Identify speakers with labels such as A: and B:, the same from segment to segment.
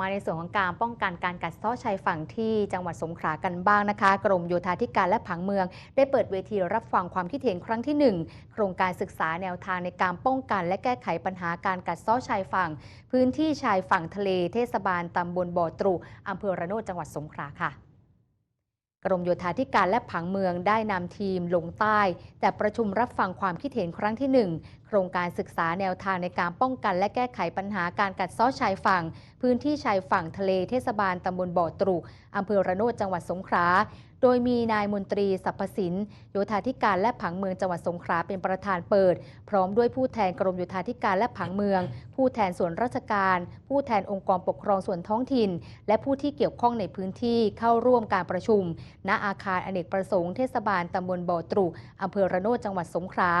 A: มาในส่วนของการป้องกันการกัดเซาะชายฝั่งที่จังหวัดสงขลากันบ้างนะคะ กรมโยธาธิการและผังเมือง ได้เปิดเวทีรับฟังความคิดเห็นครั้งที่ 1 โครงการศึกษาแนวทางในการป้องกันและแก้ไขปัญหาการกัดเซาะชายฝั่ง พื้นที่ชายฝั่งทะเลเทศบาลตำบลบ่อตรุอำเภอระโนดจังหวัดสงขลาค่ะ กรมโยธาธิการและผังเมืองได้นำทีมลงใต้ แต่ประชุมรับฟังความคิดเห็นครั้งที่ 1 โครงการศึกษาแนวทางในการป้องกัน และแก้ไขปัญหาการกัดเซาะชายฝั่ง พื้นที่ชายฝั่งทะเลเทศบาลตำบลบ่อตรุอำเภอระโนดจังหวัดสงขลา โดยมีนายมนตรีสรรพสินโยธาธิการและผังเมืองจังหวัดสงขลาเป็นประธานเปิด พร้อมด้วยผู้แทนกรมโยธาธิการและผังเมือง ผู้แทนส่วนราชการ ผู้แทนองค์กรปกครองส่วนท้องถิ่น และผู้ที่เกี่ยวข้องในพื้นที่เข้าร่วมการประชุม ณอาคารอเนกประสงค์เทศบาลตำบลบ่อตรุอำเภอระโนดจังหวัดสงขลา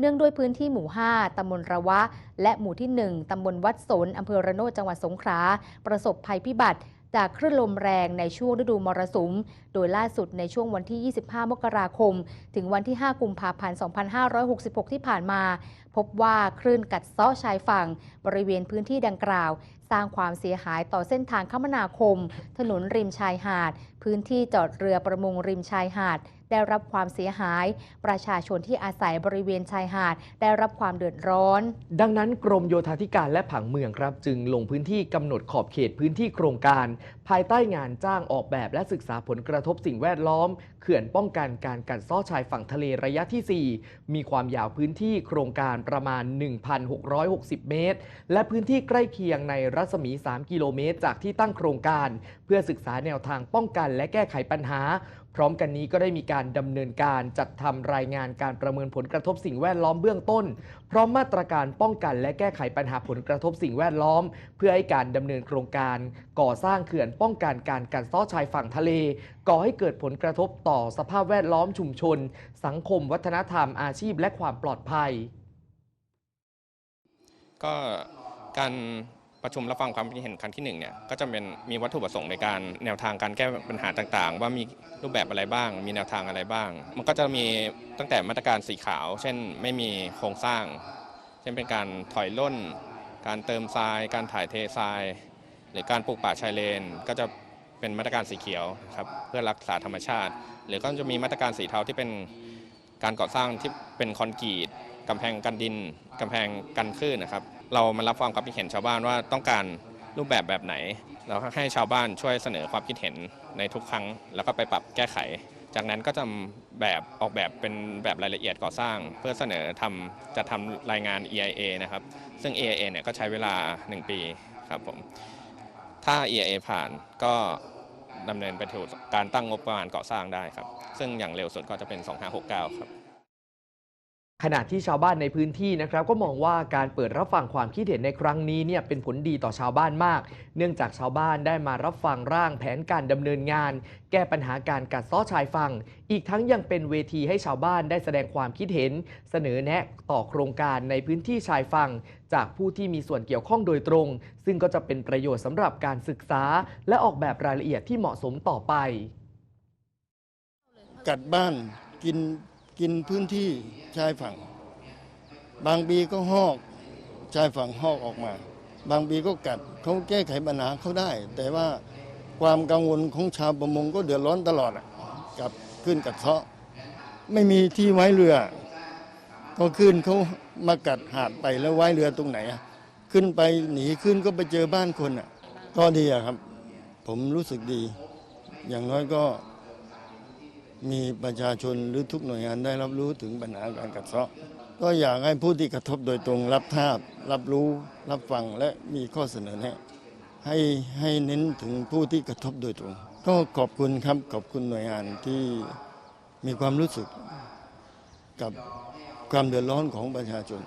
A: เนื่องด้วยพื้นที่หมู่ 5 ตำบลระวะ และหมู่ที่ 1 ตำบลวัดสน อำเภอระโนดจังหวัดสงขลา ประสบภัยพิบัติ จากคลื่นลมแรงในช่วงฤดูมรสุม โดยล่าสุดในช่วงวันที่ 25 มกราคม ถึงวันที่ 5 กุมภาพันธ์ 2566 ที่ผ่านมา พบว่าคลื่นกัดเซาะชายฝั่ง บริเวณพื้นที่ดังกล่าว สร้างความเสียหายต่อเส้นทางคมนาคม ถนนริมชายหาด พื้นที่จอดเรือประมงริมชายหาด ได้รับความเสียหาย ประชาชนที่อาศัยบริเวณชายหาด ได้รับความเดือดร้อน
B: ดังนั้นกรมโยธาธิการและผังเมืองครับ จึงลงพื้นที่กำหนดขอบเขตพื้นที่โครงการ ภายใต้งานจ้างออกแบบและศึกษาผลกระทบสิ่งแวดล้อม เขื่อนป้องกันการกัดเซ้อชายฝั่งทะเลระยะที่ 4 มีความยาวพื้นที่โครงการประมาณ 1,660 เมตร และพื้นที่ใกล้เคียงในรัศมี 3 กิโลเมตร จากที่ตั้งโครงการ เพื่อศึกษาแนวทางป้องกันและแก้ไขปัญหา พร้อมกันนี้ก็ได้มีการดำเนินการจัดทำรายงานการประเมินผลกระทบสิ่งแวดล้อมเบื้องต้น พร้อมมาตรการป้องกันและแก้ไขปัญหาผลกระทบสิ่งแวดล้อม เพื่อให้การดำเนินโครงการ ก่อสร้างเขื่อนป้องกันการกัดเซ้อชายฝั่งทะเล ก่อให้เกิดผลกระทบต่อสภาพแวดล้อมชุมชน สังคม วัฒนธรรมอาชีพ และความปลอดภัย
C: ก็การ ประชุมรับฟังความคิดเห็นครั้งที่หนึ่งเนี่ยก็จะเป็นมีวัตถุประสงค์ในการแนวทางการแก้ปัญหาต่างๆ ว่ามีรูปแบบอะไรบ้าง มีแนวทางอะไรบ้าง มันก็จะมีตั้งแต่มาตรการสีขาว เช่น ไม่มีโครงสร้าง เช่นเป็นการถอยล่น การเติมทราย การถ่ายเททราย หรือการปลูกป่าชายเลน ก็จะเป็นมาตรการสีเขียวครับเพื่อรักษาธรรมชาติ หรือก็จะมีมาตรการสีเทาที่เป็นการก่อสร้างที่เป็นคอนกรีตกำแพงกันดินกำแพงกันคลื่นนะครับ เรามารับฟังความคิดเห็นชาวบ้านว่าต้องการรูปแบบแบบไหน เราให้ชาวบ้านช่วยเสนอความคิดเห็นในทุกครั้ง แล้วก็ไปปรับแก้ไข จากนั้นก็จะแบบออกแบบเป็นแบบรายละเอียดก่อสร้าง เพื่อเสนอทำจะทำรายงาน EIA นะครับ ซึ่ง EIA เนี่ยก็ใช้เวลา 1 ปีครับผม ถ้า EIA ผ่านก็ดำเนินไปถึงการตั้งงบประมาณก่อสร้างได้ครับ ซึ่งอย่างเร็วสุดก็จะเป็น 2569 ครับ
B: ขณะที่ชาวบ้านในพื้นที่นะครับก็มองว่าการเปิดรับฟังความคิดเห็นในครั้งนี้เนี่ยเป็นผลดีต่อชาวบ้านมาก เนื่องจากชาวบ้านได้มารับฟังร่างแผนการดำเนินงาน แก้ปัญหาการกัดซ้อชายฝั่งอีกทั้งยังเป็นเวทีให้ชาวบ้านได้แสดงความคิดเห็น เสนอแนะต่อโครงการในพื้นที่ชายฝั่งจากผู้ที่มีส่วนเกี่ยวข้องโดยตรง ซึ่งก็จะเป็นประโยชน์สำหรับการศึกษา และออกแบบรายละเอียดที่เหมาะสมต่อไป
D: กัดบ้านกิน กินพื้นที่ชายฝั่ง บางปีก็หอกชายฝั่งหอกออกมา บางปีก็กัดเขาแก้ไขปัญหาเขาได้ แต่ว่าความกังวลของชาวประมงก็เดือดร้อนตลอดกับขึ้นกัดเซาะไม่มีที่ไว้เรือ ก็ขึ้นเขามากัดหาดไปแล้วไว้เรือตรงไหนขึ้นไปหนีขึ้นก็ไปเจอบ้านคนอะ ก็ดีอะครับ ผมรู้สึกดี อย่างน้อยก็ มีประชาชนหรือทุกหน่วยงานได้รับรู้ถึงปัญหาการกัดเซาะก็อยากให้ผู้ที่กระทบโดยตรงรับทราบรับรู้รับฟังและมีข้อเสนอแนะให้ให้เน้นถึงผู้ที่กระทบโดยตรง ก็ขอบคุณครับขอบคุณหน่วยงานที่มีความรู้สึกกับความเดือดร้อนของประชาชน